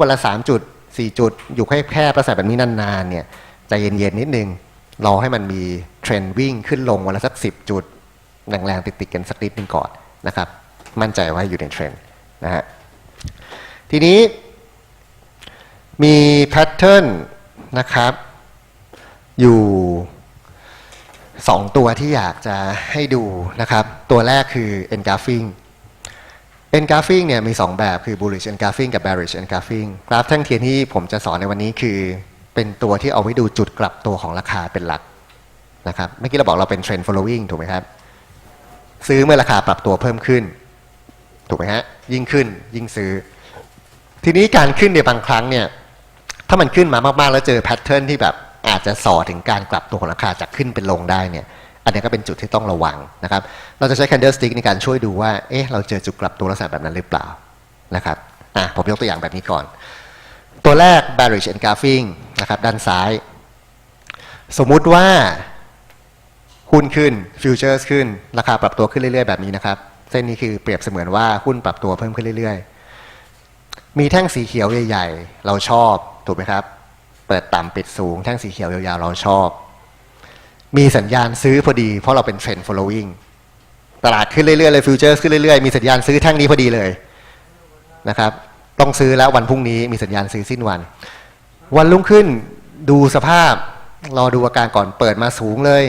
วันละสามจุดสี่จุด อยู่แคบแคบๆแล้วใส่แบบนี้นานๆเนี่ยใจเย็นๆนิดนึงรอให้มันมีเทรนด์วิ่งขึ้นลงวันละสักสิบจุดแรงๆติดๆกันสักนิดนึงก่อนนะครับ มั่นใจว่าอยู่ในเทรนด์นะฮะทีนี้มีแพทเทิร์นนะครับ อยู่สองตัวที่อยากจะให้ดูนะครับ ตัวแรกคือ engulfing engulfing เนี่ยมี 2 แบบคือ bullish engulfing กับ bearish engulfing กราฟแท่งเทียนที่ผมจะสอนในวันนี้คือ เป็นตัวที่เอาไว้ดูจุดกลับตัวของราคาเป็นหลักนะครับเมื่อกี้เราบอกเราเป็น trend following ถูกไหมครับ ซื้อเมื่อราคาปรับตัวเพิ่มขึ้น ถูกไหมฮะ ยิ่งขึ้นยิ่งซื้อ ทีนี้การขึ้นในบางครั้งเนี่ย ถ้ามันขึ้นมามากๆ แล้วเจอแพทเทิร์นที่แบบอาจจะส่อถึงการกลับตัวของราคาจากขึ้นเป็นลงได้เนี่ย อันนี้ก็เป็นจุดที่ต้องระวังนะครับ เราจะใช้ candlestick ในการช่วยดูว่า เอ๊ะ เราเจอจุดกลับตัวลักษณะแบบนั้นหรือเปล่านะครับ อะ ผมยกตัวอย่างแบบนี้ก่อน ตัวแรก bearish engulfing นะครับ ด้านซ้าย สมมุติว่าหุ้นขึ้น futures ขึ้น ราคาปรับตัวขึ้นเรื่อย ๆ แบบนี้นะครับ เส้นนี้คือเปรียบเสมือนว่าหุ้นปรับตัวเพิ่มขึ้นเรื่อย ๆ มีแท่งสีเขียวใหญ่ ๆ เราชอบ ถูกไหมครับ เปิดต่ำปิดสูง แท่งสีเขียวยาวๆ เราชอบ มีสัญญาณซื้อพอดี เพราะเราเป็น trend following ตลาดขึ้นเรื่อยๆเลย futures ขึ้นเรื่อยๆ มีสัญญาณซื้อแท่งนี้พอดีเลยนะครับ ต้องซื้อแล้ววันพรุ่งนี้มีสัญญาณซื้อสิ้นวัน วันรุ่งขึ้นดูสภาพรอดูอาการก่อนเปิดมาสูงเลย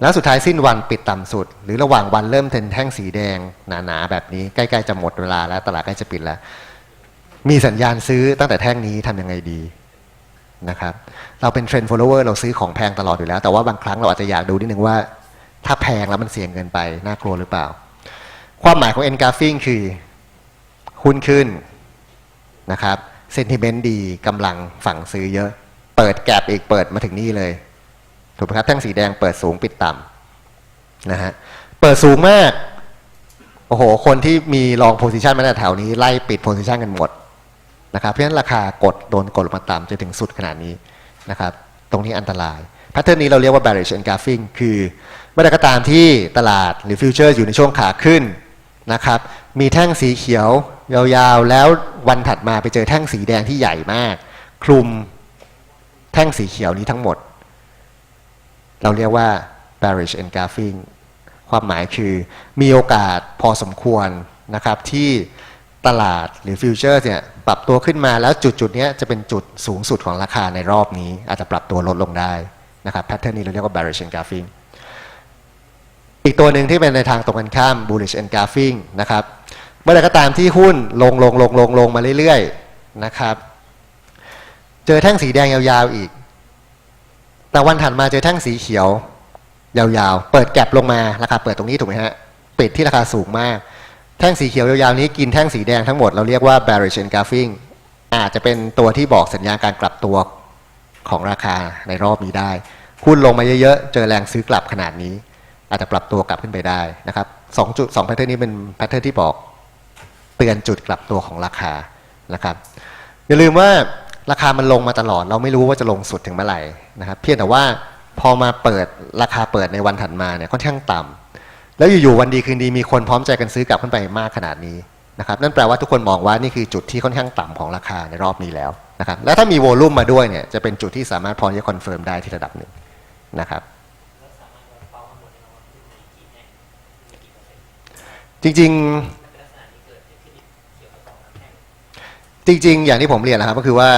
แล้วสุดท้ายสิ้นวันปิดต่ำสุด หรือระหว่างวันเริ่มเทนแท่งสีแดงหนาๆแบบนี้ใกล้ๆจะหมดเวลาแล้วตลาดใกล้จะปิดแล้ว มีสัญญาณซื้อตั้งแต่แท่งนี้ทำยังไงดี นะครับ เราเป็นเทรนด์ follower เราซื้อของแพงตลอดอยู่แล้ว แต่ว่าบางครั้งเราอาจจะอยากดูนิดนึงว่า ถ้าแพงแล้วมันเสี่ยงเกินไป น่ากลัวหรือเปล่า ความหมายของ engulfing คือหุ้นขึ้นนะครับ sentiment ดีกำลังฝั่งซื้อเยอะ เปิดแกลบอีกเปิดมาถึงนี่เลยถูกไหมครับแท่งสีแดงเปิดสูงปิดต่ำนะฮะเปิดสูงมาก โอ้โห คนที่มีลองโพซิชันมาแต่แถวนี้ไล่ปิดโพซิชันกันหมด นะครับเพราะฉะนั้นราคากดโดนกดลงมาต่ำจนถึงสุดขนาดนี้นะครับตรงนี้อันตรายแพทเทิร์นนี้เราเรียกว่า bearish engulfing คือเมื่อใดก็ตามที่ตลาดหรือฟิวเจอร์อยู่ในช่วงขาขึ้นนะครับมีแท่งสีเขียวยาวๆ แล้ววันถัดมาไปเจอแท่งสีแดงที่ใหญ่มาก คลุมแท่งสีเขียวนี้ทั้งหมด เราเรียกว่า bearish engulfing ความหมายคือมีโอกาสพอสมควรนะครับที่ ตลาดหรือฟิวเจอร์เนี่ยปรับตัวขึ้นมาแล้วจุดจุดเนี้ยจะเป็นจุดสูงสุดของราคาในรอบนี้ อาจจะปรับตัวลดลงได้นะครับแพทเทิร์นนี้เราเรียกว่า bearish engulfing อีกตัวหนึ่งที่เป็นในทางตรงกันข้าม bullish engulfing นะครับเมื่อใดก็ตามที่หุ้นลงลงลงลงลงมาเรื่อยๆนะครับ เจอแท่งสีแดงยาวๆอีก แต่วันถัดมาเจอแท่งสีเขียว ยาวๆ เปิดแก็บลงมาราคาเปิดตรงนี้ถูกไหมฮะปิดที่ราคาสูงมาก แท่งสีเขียวยาวๆนี้กินแท่งสีแดงทั้งหมดเราเรียกว่า bearish engulfing อาจจะเป็นตัวที่บอกสัญญาการกลับตัวของราคาในรอบนี้ได้หุ้นลงมาเยอะๆ เจอแรงซื้อกลับขนาดนี้ อาจจะปรับตัวกลับขึ้นไปได้นะครับสองจุดสองแพทเทิร์นนี้เป็นแพทเทิร์นที่บอกเตือนจุดกลับตัวของราคานะครับ อย่าลืมว่าราคามันลงมาตลอด เราไม่รู้ว่าจะลงสุดถึงเมื่อไหร่นะครับ เพียงแต่ว่าพอมาเปิดราคาเปิดในวันถัดมาเนี่ยค่อนข้างต่ำ แล้วอยู่ๆวันดีคืนดีมีคนพร้อมใจกันซื้อกลับขึ้นไปมากขนาดนี้นะครับนั่นแปลว่าทุกคนมองว่านี่คือจุดที่ค่อนข้างต่ำของราคาในรอบนี้แล้วนะครับแล้วถ้ามีโวลุ่มมาด้วยเนี่ยจะเป็นจุดที่สามารถพอจะคอนเฟิร์มได้ที่ระดับหนึ่งนะครับจริงๆ จริง ๆ อย่างที่ผมเรียนนะครับก็คือว่า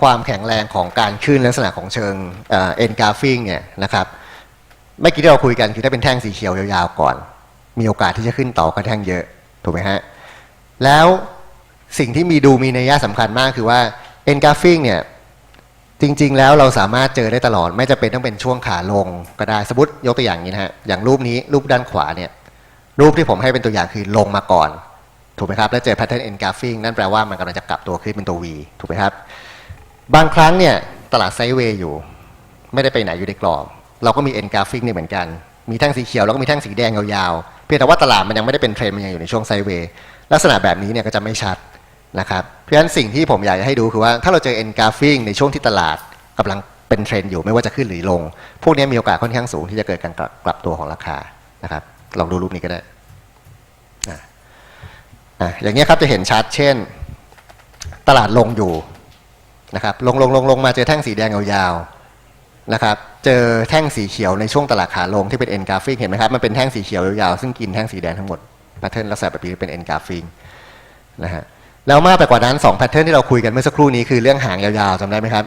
ความแข็งแรงของการขึ้นลักษณะของเชิงเอ็นกราฟิงเนี่ยนะครับ เมื่อกี้ที่เราคุยกันคือถ้าเป็นแท่งสีเขียวยาวๆก่อน มีโอกาสที่จะขึ้นต่อก็แท่งเยอะถูกไหมฮะแล้วสิ่งที่มีดูมีนัยยะสำคัญมากคือว่าเอ็นกราฟิงเนี่ยจริง ๆ แล้วเราสามารถเจอได้ตลอด ไม่จะเป็นต้องเป็นช่วงขาลงก็ได้สมมติยกตัวอย่างนี้นะฮะอย่างรูปนี้รูปด้านขวาเนี่ยรูปที่ผมให้เป็นตัวอย่างคือลงมาก่อน ถูกไหมครับ แล้วเจอ pattern engulfing นั่นแปลว่ามันกำลังจะกลับตัวขึ้นเป็นตัว V ถูกไหมครับ บางครั้งเนี่ยตลาดไซด์เวย์อยู่ ไม่ได้ไปไหนอยู่ในกรอบ เราก็มี engulfing นี่เหมือนกัน มีแท่งสีเขียวแล้วก็มีแท่งสีแดงยาวๆ เพียงแต่ว่าตลาดมันยังไม่ได้เป็นเทรนมันยังอยู่ในช่วงไซเวย์ลักษณะแบบนี้เนี่ยก็จะไม่ชัดนะครับ เพราะฉะนั้นสิ่งที่ผมอยากจะให้ดูคือว่าถ้าเราเจอ engulfing ในช่วงที่ตลาดกำลังเป็นเทรนอยู่ไม่ว่าจะขึ้นหรือลง พวกนี้มีโอกาสค่อนข้างสูงที่จะเกิดการกลับกลับตัวของราคานะครับ ลองดูรูปนี้ก็ได้อะอย่างเงี้ครับจะเห็นชัดเช่น ตลาดลงอยู่นะครับ ลงลงลงลงมาเจอแท่งสีแดงยาวๆนะครับ เจอแท่งสีเขียวในช่วงตลาดขาลงที่เป็น N กราฟิกเห็นไหมครับ มันเป็นแท่งสีเขียวยาวๆซึ่งกินแท่งสีแดงทั้งหมดแพทเทิร์นลักษณะแบบนี้เป็น N กราฟิกนะฮะแล้วมากไปกว่านั้น2แพทเทิร์นที่เราคุยกันเมื่อสักครู่นี้คือเรื่องหางยาวๆจำได้ไหมครับ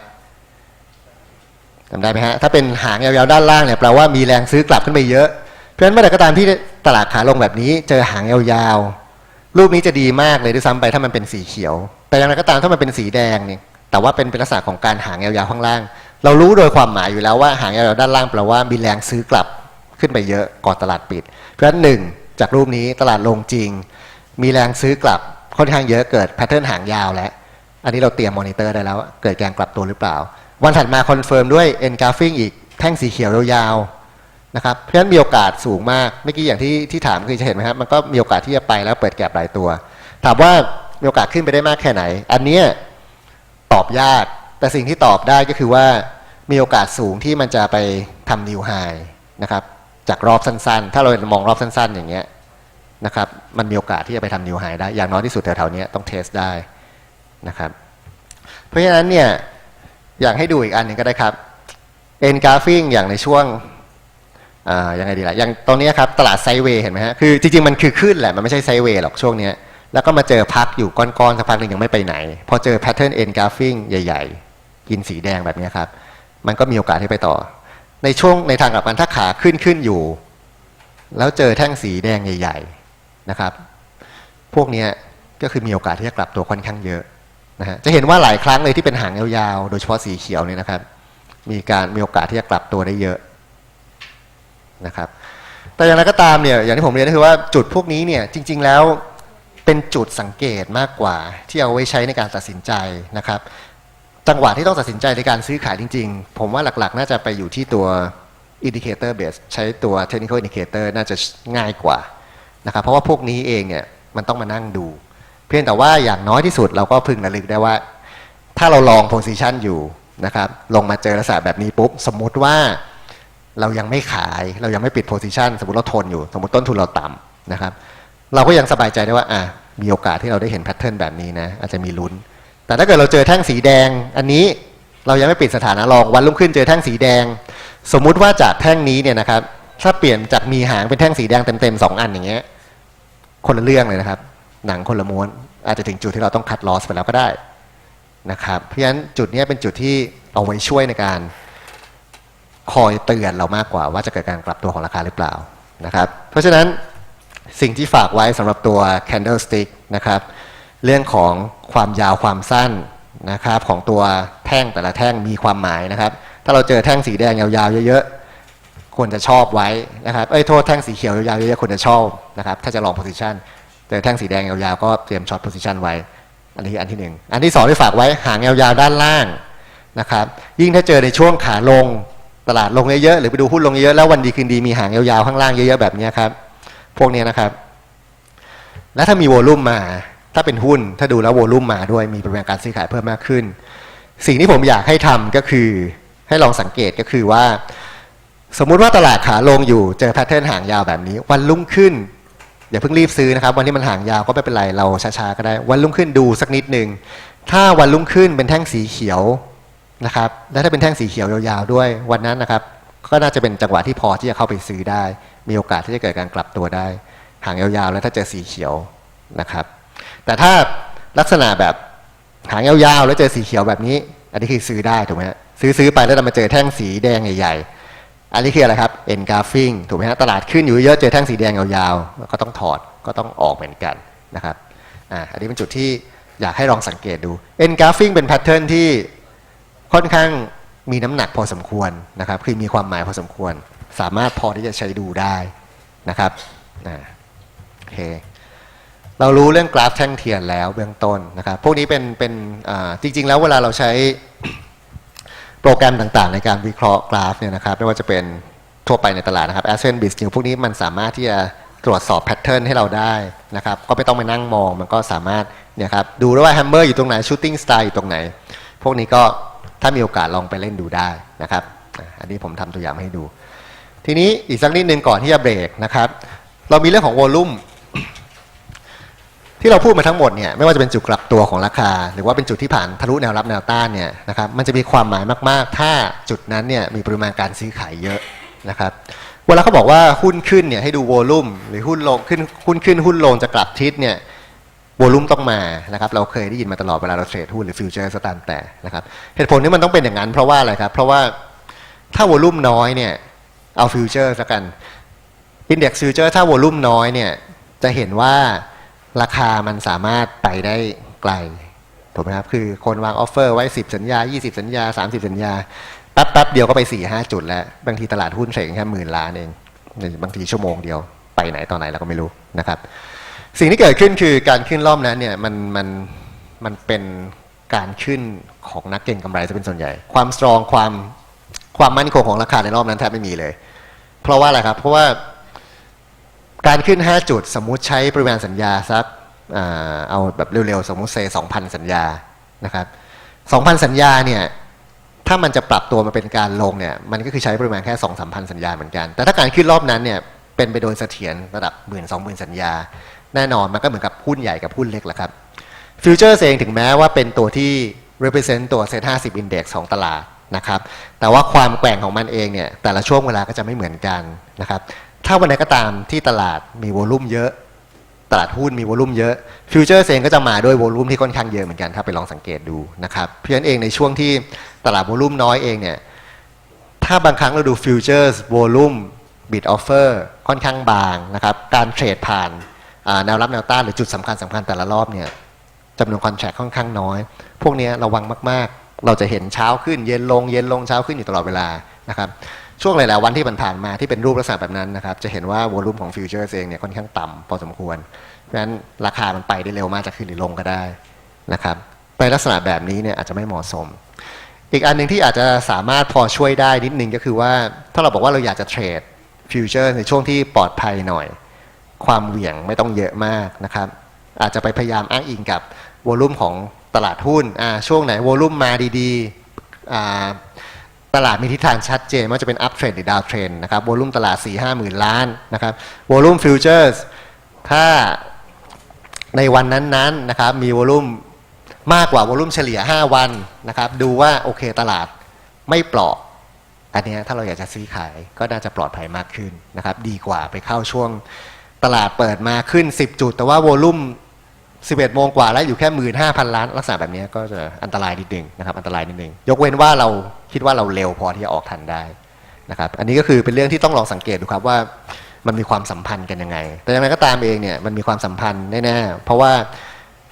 จำได้ไหมฮะถ้าเป็นหางยาวๆด้านล่างเนี่ยแปลว่ามีแรงซื้อกลับขึ้นไปเยอะ เพราะฉะนั้นเมื่อไหร่ก็ตามที่ตลาดขาลงแบบนี้ เจอหางยาวๆ รูปนี้จะดีมากเลยด้วยซ้ำไปถ้ามันเป็นสีเขียว แต่อย่างไรก็ตามถ้ามันเป็นสีแดงเนี่ยแต่ว่าเป็นเป็นลักษณะของการหางยาวๆข้างล่าง เรารู้โดยความหมายอยู่แล้วว่าหางยาวด้านล่างแปลว่ามีแรงซื้อกลับขึ้นไปเยอะก่อนตลาดปิด เพราะฉะนั้นหนึ่งจากรูปนี้ตลาดลงจริง มีแรงซื้อกลับค่อนข้างเยอะเกิดแพทเทิร์นหางยาวแล้วอันนี้เราเตรียมมอนิเตอร์ได้แล้ว เกิดการกลับตัวหรือเปล่า วันถัดมาคอนเฟิร์มด้วย N g r a p h i n g อีกแท่งสีเขียวยาวๆนะครับเพราะฉะนั้นมีโอกาสสูงมากเมื่อกี้อย่างที่ที่ถามคือจะเห็นไหมครับมันก็มีโอกาสที่จะไปแล้วเปิดแก็บหลายตัว ถามว่ามีโอกาสขึ้นไปได้มากแค่ไหน อันเนี้ยตอบยาก แต่สิ่งที่ตอบได้ก็คือว่ามีโอกาสสูงที่มันจะไปทำนิวไฮนะครับจากรอบสั้นๆ ถ้าเรามองรอบสั้น ๆ อย่างเงี้ยนะครับ มันมีโอกาสที่จะไปทำนิวไฮได้ อย่างน้อยที่สุดแถวๆนี้ต้องเทสได้นะครับ เพราะฉะนั้นเนี่ยอยากให้ดูอีกอันหนึ่งก็ได้ครับ n g r a p h i n g อย่างในช่วงอ่ายังไงดีล่ะอย่างตรงนี้ครับตลาดไซเวย์เห็นไหมฮะคือจริงๆ มันคือขึ้นแหละ มันไม่ใช่ไซเวย์หรอกช่วงเนี้ยแล้วก็มาเจอพักอยู่ก้อนๆสักพักหนึ่งยังไม่ไปไหน พอเจอแพทเทิร์น n g r a p h i n g ใหญ่ ๆ กินสีแดงแบบนี้ครับ มันก็มีโอกาสที่ไปต่อ ในช่วงในทางกลับกันถ้าขาขึ้นขึ้นอยู่ แล้วเจอแท่งสีแดงใหญ่ ๆนะครับ พวกนี้ก็คือมีโอกาสที่จะกลับตัวค่อนข้างเยอะนะฮะจะเห็นว่าหลายครั้งเลยที่เป็นหางยาวๆโดยเฉพาะสีเขียวเนี่ยนะครับ มีการมีโอกาสที่จะกลับตัวได้เยอะนะครับ แต่อย่างไรก็ตามเนี่ยอย่างที่ผมเรียนก็คือว่าจุดพวกนี้เนี่ยจริง ๆแล้วเป็นจุดสังเกตมากกว่าที่เอาไว้ใช้ในการตัดสินใจนะครับ จังหวะที่ต้องตัดสินใจในการซื้อขายจริง ๆ ผมว่าหลักๆ น่าจะไปอยู่ที่ตัว indicator base ใช้ตัว technical indicator น่าจะง่ายกว่านะครับเพราะว่าพวกนี้เองเนี่ยมันต้องมานั่งดู เพียงแต่ว่าอย่างน้อยที่สุดเราก็พึงระลึกได้ว่า ถ้าเราลองโพซิชันอยู่นะครับลงมาเจอลักษณะแบบนี้ปุ๊บ สมมุติว่าเรายังไม่ขายเรายังไม่ปิดโพซิชันสมมติเราทนอยู่ สมมติต้นทุนเราต่ำนะครับ เราก็ยังสบายใจได้ว่าอะมีโอกาสที่เราได้เห็นแพทเทิร์นแบบนี้นะอาจจะมีลุ้น แต่ถ้าเกิดเราเจอแท่งสีแดง อันนี้เรายังไม่ปิดสถานะรองวันรุ่งขึ้นเจอแท่งสีแดง สมมุติว่าจากแท่งนี้เนี่ยนะครับ ถ้าเปลี่ยนจากมีหางเป็นแท่งสีแดงเต็มๆสองอันอย่างเงี้ยคนละเรื่องเลยนะครับ หนังคนละม้วน อาจจะถึงจุดที่เราต้องคัดลอสไปแล้วก็ได้นะครับเพราะฉะนั้นจุดนี้เป็นจุดที่เอาไว้ช่วยในการคอยเตือนเรามากกว่าว่าจะเกิดการกลับตัวของราคาหรือเปล่านะครับ เพราะฉะนั้นสิ่งที่ฝากไว้สำหรับตัว candlestick นะครับ เรื่องของความยาวความสั้นนะครับของตัวแท่งแต่ละแท่งมีความหมายนะครับ ถ้าเราเจอแท่งสีแดงยาวๆเยอะๆควรจะชอบไว้นะครับเอ้ยโทษแท่งสีเขียวยาวๆเยอะๆควรจะชอบนะครับถ้าจะลอง position แต่แท่งสีแดงยาวๆก็เตรียมช็อต position ไว้ อันนี้อันที่หนึ่งอันที่สองที่ฝากไว้หางยาวๆด้านล่างนะครับยิ่งถ้าเจอในช่วงขาลงตลาดลงเยอะๆหรือไปดูหุ้นลงเยอะแล้ววันดีคืนดีมีหางยาวๆข้างล่างเยอะๆแบบนี้ครับพวกเนี้ยนะครับ แล้วถ้ามีโวลุ่มมา ถ้าเป็นหุ้นถ้าดูแล้วโวลุ่มมาด้วยมีปริมาณการซื้อขายเพิ่มมากขึ้น สิ่งที่ผมอยากให้ทำก็คือให้ลองสังเกตก็คือว่า สมมุติว่าตลาดขาลงอยู่เจอแพทเทิร์นหางยาวแบบนี้ วันรุ่งขึ้นอย่าเพิ่งรีบซื้อนะครับ วันที่มันหางยาวก็ไม่เป็นไรเราช้าๆก็ได้ วันรุ่งขึ้นดูสักนิดหนึ่งถ้าวันรุ่งขึ้นเป็นแท่งสีเขียวนะครับและถ้าเป็นแท่งสีเขียวยาวๆด้วยวันนั้นนะครับ ก็น่าจะเป็นจังหวะที่พอที่จะเข้าไปซื้อได้ มีโอกาสที่จะเกิดการกลับตัวได้ หางยาวๆ แล้วถ้าเจอสีเขียวนะครับ แต่ถ้าลักษณะแบบหางยาวๆแล้วเจอสีเขียวแบบนี้ อันนี้คือซื้อได้ถูกไหมฮะซื้อซื้อไปแล้วมาเจอแท่งสีแดงใหญ่ๆ อันนี้คืออะไรครับ n g r a p h i n g ถูกไหมฮะตลาดขึ้นอยู่เยอะเจอแท่งสีแดงยาวๆ ก็ต้องถอดก็ต้องออกเหมือนกันนะครับอ่าอันนี้เป็นจุดที่อยากให้ลองสังเกตดู n g r a p h i n g เป็นแพทเทิร์นที่ค่อนข้างมีน้ำหนักพอสมควรนะครับ คือมีความหมายพอสมควร สามารถพอที่จะใช้ดูได้นะครับอ่าโอเค เรารู้เรื่องกราฟแท่งเทียนแล้วเบื้องต้นนะครับ พวกนี้เป็นเป็นจริง ๆ แล้วเวลาเราใช้โปรแกรมต่างๆ ในการวิเคราะห์กราฟเนี่ยนะครับไม่ว่าจะเป็นทั่วไปในตลาดนะครับ a s c e n b i s พวกนี้มันสามารถที่จะตรวจสอบแพทเทิร์นให้เราได้นะครับ ก็ไม่ต้องไปนั่งมองมันก็สามารถเนี่ยครับดูได้ว่าแฮมเมอร์อยู่ตรงไหนชูตติ้งสไตล์อยู่ตรงไหน พวกนี้ก็ถ้ามีโอกาสลองไปเล่นดูได้นะครับ อันนี้ผมทำตัวอย่างให้ดู ทีนี้อีกสักนิดนึงก่อนที่จะเบรกนะครับ เรามีเรื่องของวอลลุ่ม ที่เราพูดมาทั้งหมดเนี่ยไม่ว่าจะเป็นจุดกลับตัวของราคา หรือว่าเป็นจุดที่ผ่านทะลุแนวรับแนวต้านเนี่ยนะครับมันจะมีความหมายมาก ๆ ถ้าจุดนั้นเนี่ยมีปริมาณการซื้อขายเยอะนะครับเวลาเขาบอกว่าหุ้นขึ้นเนี่ยให้ดูโวลุ่มหรือหุ้นลงขึ้นหุ้นขึ้นหุ้นลงจะกลับทิศเนี่ยวอลุ่มต้องมานะครับเราเคยได้ยินมาตลอดเวลาเราเทรดหุ้นหรือฟิวเจอร์ก็ตามแต่นะครับเหตุผลที่มันต้องเป็นอย่างนั้นเพราะว่าอะไรครับเพราะว่าถ้าวอลุ่มน้อยเนี่ยเอาฟิวเจอร์สักันอินเด็กซ์ฟิวเจอร์ถ้าวอลุ่มน้อยเนี่ยจะเห็นว่า ราคามันสามารถไปได้ไกลถูกไหมครับคือคนวางออฟเฟอร์ไว้ 10 สัญญา 20 สัญญา 30 สัญญาแป๊บแป๊บเดียวก็ไป 4 5 จุดแล้ว บางทีตลาดหุ้นเทรดแค่หมื่นล้านเอง บางทีชั่วโมงเดียวไปไหนตอนไหนเราก็ไม่รู้นะครับ สิ่งที่เกิดขึ้นคือการขึ้นรอบนั้นเนี่ยมันมันมันเป็นการขึ้นของนักเก็งกำไรจะเป็นส่วนใหญ่ ความสตรองความความมั่นคงของราคาในรอบนั้นแทบไม่มีเลย เพราะว่าอะไรครับเพราะว่า การขึ้น 5 จุดสมมุติใช้ปริมาณสัญญาสักเอาแบบเร็วๆ สมมุติเซ2,000 สัญญานะครับ2,000 สัญญาเนี่ยถ้ามันจะปรับตัวมาเป็นการลงเนี่ยมันก็คือใช้ปริมาณแค่ 2 3 0 0 0สัญญาเหมือนกัน แต่ถ้าการขึ้นรอบนั้นเนี่ยเป็นไปโดยเสถียรระดับหมื่นสองหมื่นสัญญา แน่นอนมันก็เหมือนกับหุ้นใหญ่กับหุ้นเล็กแหละครับฟิวเจอร์เองถึงแม้ว่าเป็นตัวที่ represent ตัว Set 50 Index ของตลาดนะครับแต่ว่าความแกว่งของมันเองเนี่ยแต่ละช่วงเวลาก็จะไม่เหมือนกันนะครับ ถ้าวันไหนก็ตามที่ตลาดมีวอลุ่มเยอะ ตลาดหุ้นมีวอลุ่มเยอะฟิวเจอร์เองก็จะมาด้วยวอลุ่มที่ค่อนข้างเยอะเหมือนกันถ้าไปลองสังเกตดูนะครับเพราะฉะนั้นเองในช่วงที่ตลาดวอลุ่มน้อยเองเนี่ยถ้าบางครั้งเราดูฟิวเจอร์วอลุ่มบิดออฟเฟอร์ค่อนข้างบางนะครับการเทรดผ่านแนวรับแนวต้านหรือจุดสำคัญสำคัญแต่ละรอบเนี่ยจำนวนคอนแทคค่อนข้างน้อย พวกนี้ระวังมาก ๆ เราจะเห็นเช้าขึ้นเย็นลงเย็นลงเช้าขึ้นอยู่ตลอดเวลานะครับ ช่วงหลายๆวันที่ผ่านมาที่เป็นรูปลักษณะแบบนั้นนะครับ จะเห็นว่าวอลุ่มของฟิวเจอร์เองเนี่ยค่อนข้างต่ำพอสมควร เพราะฉะนั้นราคามันไปได้เร็วมากจะขึ้นหรือลงก็ได้นะครับในลักษณะแบบนี้เนี่ยอาจจะไม่เหมาะสม อีกอันหนึ่งที่อาจจะสามารถพอช่วยได้นิดนึงก็คือว่า ถ้าเราบอกว่าเราอยากจะเทรดฟิวเจอร์ในช่วงที่ปลอดภัยหน่อย ความเหวี่ยงไม่ต้องเยอะมากนะครับ อาจจะไปพยายามอ้างอิงกับวอลุ่มของตลาดหุ้นช่วงไหนวอลุ่มมาดีๆ ตลาดมีทิศทางชัดเจนว่าจะเป็นอัพเทรนหรือดาวเทรนนะครับวอลุ่มตลาด 4 5หมื่นล้านนะครับวอลุ่มฟิวเจอร์สถ้าในวันนั้นๆนนะครับมีวอลุ่มมากกว่าวอลุ่มเฉลี่ย 5 วันนะครับดูว่าโอเคตลาดไม่เปราะอันนี้ถ้าเราอยากจะซื้อขายก็น่าจะปลอดภัยมากขึ้นนะครับดีกว่าไปเข้าช่วงตลาดเปิดมาขึ้น 10 จุด แต่ว่าโวลุ่ม 11โมงกว่าแล้วอยู่แค่15,000ล้านลักษณะแบบนี้ก็จะอันตรายนิดนึงนะครับอันตรายนิดนึงยกเว้นว่าเราคิดว่าเราเร็วพอที่จะออกทันได้นะครับอันนี้ก็คือเป็นเรื่องที่ต้องลองสังเกตดูครับว่ามันมีความสัมพันธ์กันยังไง แต่ยังไงก็ตามเองเนี่ยมันมีความสัมพันธ์แน่ๆเพราะว่า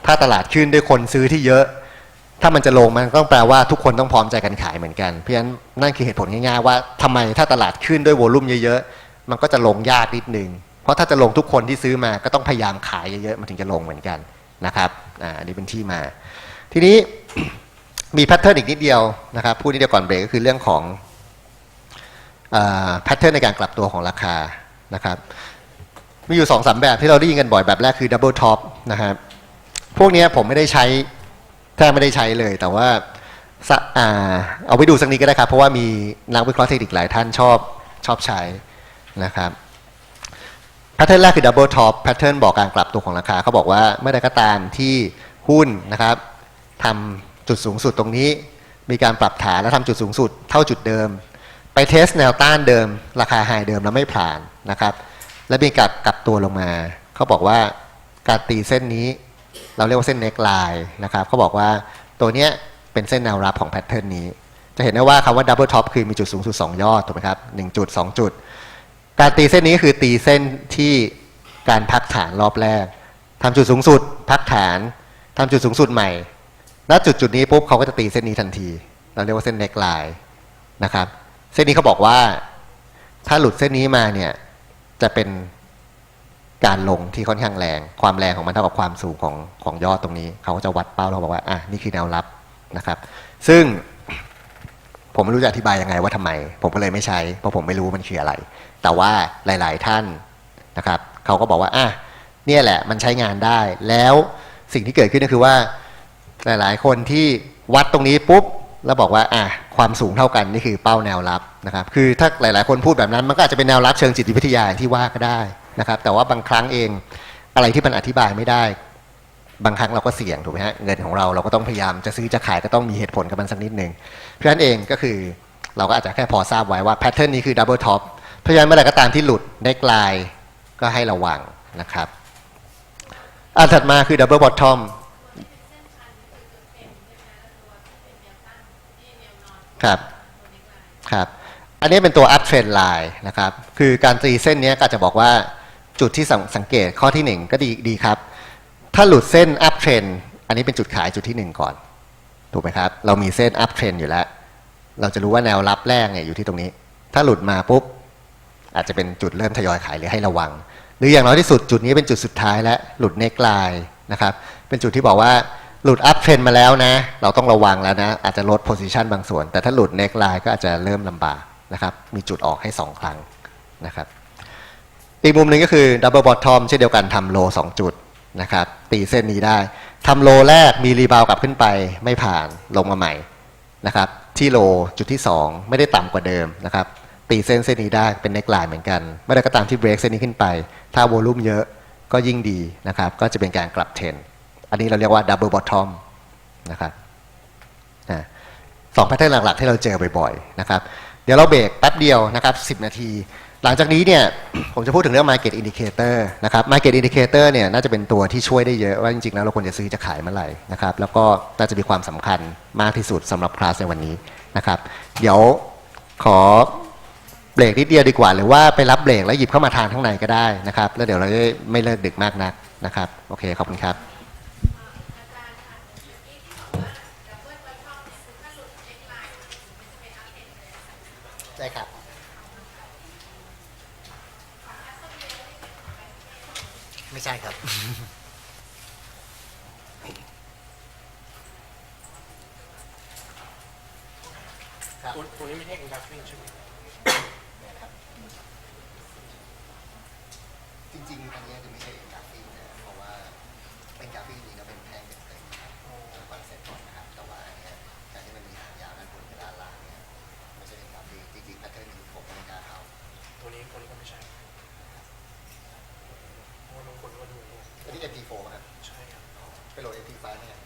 ถ้าตลาดขึ้นด้วยคนซื้อที่เยอะ ถ้ามันจะลงมันต้องแปลว่าทุกคนต้องพร้อมใจกันขายเหมือนกัน เพราะฉะนั้นนั่นคือเหตุผลง่ายๆว่าทำไมถ้าตลาดขึ้นด้วยโวลุ่มเยอะๆมันก็จะลงยากนิดนึง เพราะถ้าจะลงทุกคนที่ซื้อมาก็ต้องพยายามขายเยอะๆมันถึงจะลงเหมือนกันนะครับอ่าอันนี้เป็นที่มา ทีนี้มีแพทเทิร์นอีกนิดเดียวนะครับพูดนิดเดียวก่อนเบรกก็คือเรื่องของแพทเทิร์นในการกลับตัวของราคานะครับมีอยู่สองสามแบบที่เราได้ยินกันบ่อยแบบแรกคือดับเบิลท็อปนะครับพวกนี้ผมไม่ได้ใช้แทบไม่ได้ใช้เลย แต่ว่าเอาไว้ดูสักนิดก็ได้ครับ เพราะว่ามีนักวิเคราะห์เทคนิคหลายท่านชอบชอบใช้นะครับ แพทเทิร์นแรกคือดับเบิลท็อปแพทเทิร์นบอกการกลับตัวของราคาเขาบอกว่าเมื่อใดก็ตามที่หุ้นนะครับทำจุดสูงสุดตรงนี้ มีการปรับฐานและทำจุดสูงสุด เท่าจุดเดิม ไปเทสแนวต้านเดิม ราคาไฮเดิมแล้วไม่ผ่านนะครับ และมีการกลับตัวลงมา เขาบอกว่าการตีเส้นนี้เราเรียกว่าเส้นเน็กไลน์นะครับเขาบอกว่าตัวเนี้ยเป็นเส้นแนวรับของแพทเทิร์นนี้ จะเห็นได้ว่าคำว่าดับเบิลท็อปคือมีจุดสูงสุด 2 ยอดถูกไหมครับ1จุด2 จุด การตีเส้นนี้คือตีเส้นที่การพักฐานรอบแรกทำจุดสูงสุด พักฐานทำจุดสูงสุดใหม่ ณจุดจุดนี้ปุ๊บเขาก็จะตีเส้นนี้ทันที เราเรียกว่าเส้นเน็กไลน์นะครับ เส้นนี้เขาบอกว่า ถ้าหลุดเส้นนี้มาเนี่ยจะเป็นการลงที่ค่อนข้างแรง ความแรงของมันเท่ากับความสูงของของยอดตรงนี้ เขาก็จะวัดเป้าเราบอกว่าอะนี่คือแนวรับนะครับ ซึ่งผมไม่รู้จะอธิบายยังไงว่าทำไม ผมก็เลยไม่ใช้เพราะผมไม่รู้มันคืออะไร แต่ว่าหลาย ๆ ท่านนะครับเขาก็บอกว่าอะเนี่ยแหละมันใช้งานได้ แล้วสิ่งที่เกิดขึ้นก็คือว่า หลาย ๆ คนที่วัดตรงนี้ปุ๊บแล้วบอกว่าอะความสูงเท่ากันนี่คือเป้าแนวรับนะครับ คือถ้าหลาย ๆ คนพูดแบบนั้นมันก็อาจจะเป็นแนวรับเชิงจิตวิทยาที่ว่าก็ได้นะครับ แต่ว่าบางครั้งเองอะไรที่มันอธิบายไม่ได้ บางครั้งเราก็เสี่ยงถูกไหมฮะเงินของเราเราก็ต้องพยายามจะซื้อจะขายก็ต้องมีเหตุผลกับมันสักนิดหนึ่งเพราะฉะนั้นเองก็คือเราก็อาจจะแค่พอทราบไว้ว่าแพทเทิร์นนี้คือดับเบิลท็อป เพราะฉะนั้นเมื่อไหร่ก็ตามที่หลุดได้กลายก็ให้ระวังนะครับอันถัดมาคือดับเบิลบอททอมครับครับอันนี้เป็นตัว up trend line นะครับ คือการตีเส้นนี้ก็อาจจะบอกว่าจุดที่สังสงเกตข้อที่หนึ่งก็ดีดีครับ ถ้าหลุดเส้น up trend อันนี้เป็นจุดขายจุดที่หนึ่งก่อน ถูกไหมครับ เรามีเส้น up trend อยู่แล้ว เราจะรู้ว่าแนวรับแรกเนี่ยอยู่ที่ตรงนี้ ถ้าหลุดมาปุ๊บ อาจจะเป็นจุดเริ่มทยอยขายหรือให้ระวัง หรืออย่างน้อยที่สุดจุดนี้เป็นจุดสุดท้ายและหลุดเนกไลน์นะครับเป็นจุดที่บอกว่าหลุดอัพเทรนมาแล้วนะ เราต้องระวังแล้วนะ อาจจะลดโพซิชันบางส่วน แต่ถ้าหลุดเนกไลน์ก็อาจจะเริ่มลำบากนะครับ มีจุดออกให้ 2 ครั้งนะครับ อีกมุมหนึ่งก็คือดับเบิลบอททอมเช่นเดียวกันทำโล 2 จุดนะครับ ตีเส้นนี้ได้ทำโลแรกมีรีบาวกลับขึ้นไปไม่ผ่านลงมาใหม่นะครับ ที่โลจุดที่ 2 ไม่ได้ต่ำกว่าเดิมนะครับ ตีเส้นเส้นนี้ได้เป็นเน็กไลน์เหมือนกันเมื่อใดก็ตามที่เบรกเส้นนี้ขึ้นไป ถ้าโวลูมเยอะก็ยิ่งดีนะครับ ก็จะเป็นการกลับเทรนอันนี้เราเรียกว่าดับเบิลบอททอมนะครับสองแพทเทิร์นหลักๆ ที่เราเจอบ่อยๆนะครับเดี๋ยวเราเบรกแป๊บเดียวนะครับ 10 นาที หลังจากนี้เนี่ยผมจะพูดถึงเรื่อง Market Indicator นะครับ Market Indicator เนี่ยน่าจะเป็นตัวที่ช่วยได้เยอะ ว่าจริงๆ แล้วเราควรจะซื้อจะขายเมื่อไหร่นะครับ แล้วก็น่าจะมีความสำคัญมากที่สุดสำหรับคลาสในวันนี้นะครับ เดี๋ยวขอ เบรกนิดเดียวดีกว่า หรือว่าไปรับเบรกแล้วหยิบเข้ามาทานข้างในก็ได้นะครับ แล้วเดี๋ยวเราจะไม่เลิกดึกมากนักนะครับ โอเค ขอบคุณครับใช่ครับไม่ใช่ครับ ครับ ตัวตัวนี้ไม่ใช่อินดัสติ้งใช่ไหม จริงๆอันเนี้ยคือไม่ใช่กราฟิกนะเพราะว่าเป็นกราฟิกจริงๆก็เป็นแท่งเต็มๆครับจนกว่าเสร็จก่อนนะครับ แต่ว่าอันเนี้ยการที่มันมีหางยาวด้านบนกับด้านล่างเนี่ยไม่ใช่เป็นกราฟิกจริงๆแพทเทิร์นนี้ผมไม่กล้าเขาตัวนี้ตัวนี้ก็ไม่ใช่เพราะว่าบางคนก็ดูอันนี้ MT4 ป่ะครับใช่ครับเป็นโหลด MT5 เนี่ย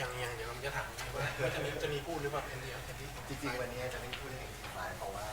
ยังยังเดี๋ยวเราจะถามว่าจะมีจะมีพูดหรือเปล่าเอ็นดีเอ็นดีจริงๆวันนี้จะไม่พูดเรื่อง MT5 เพราะว่า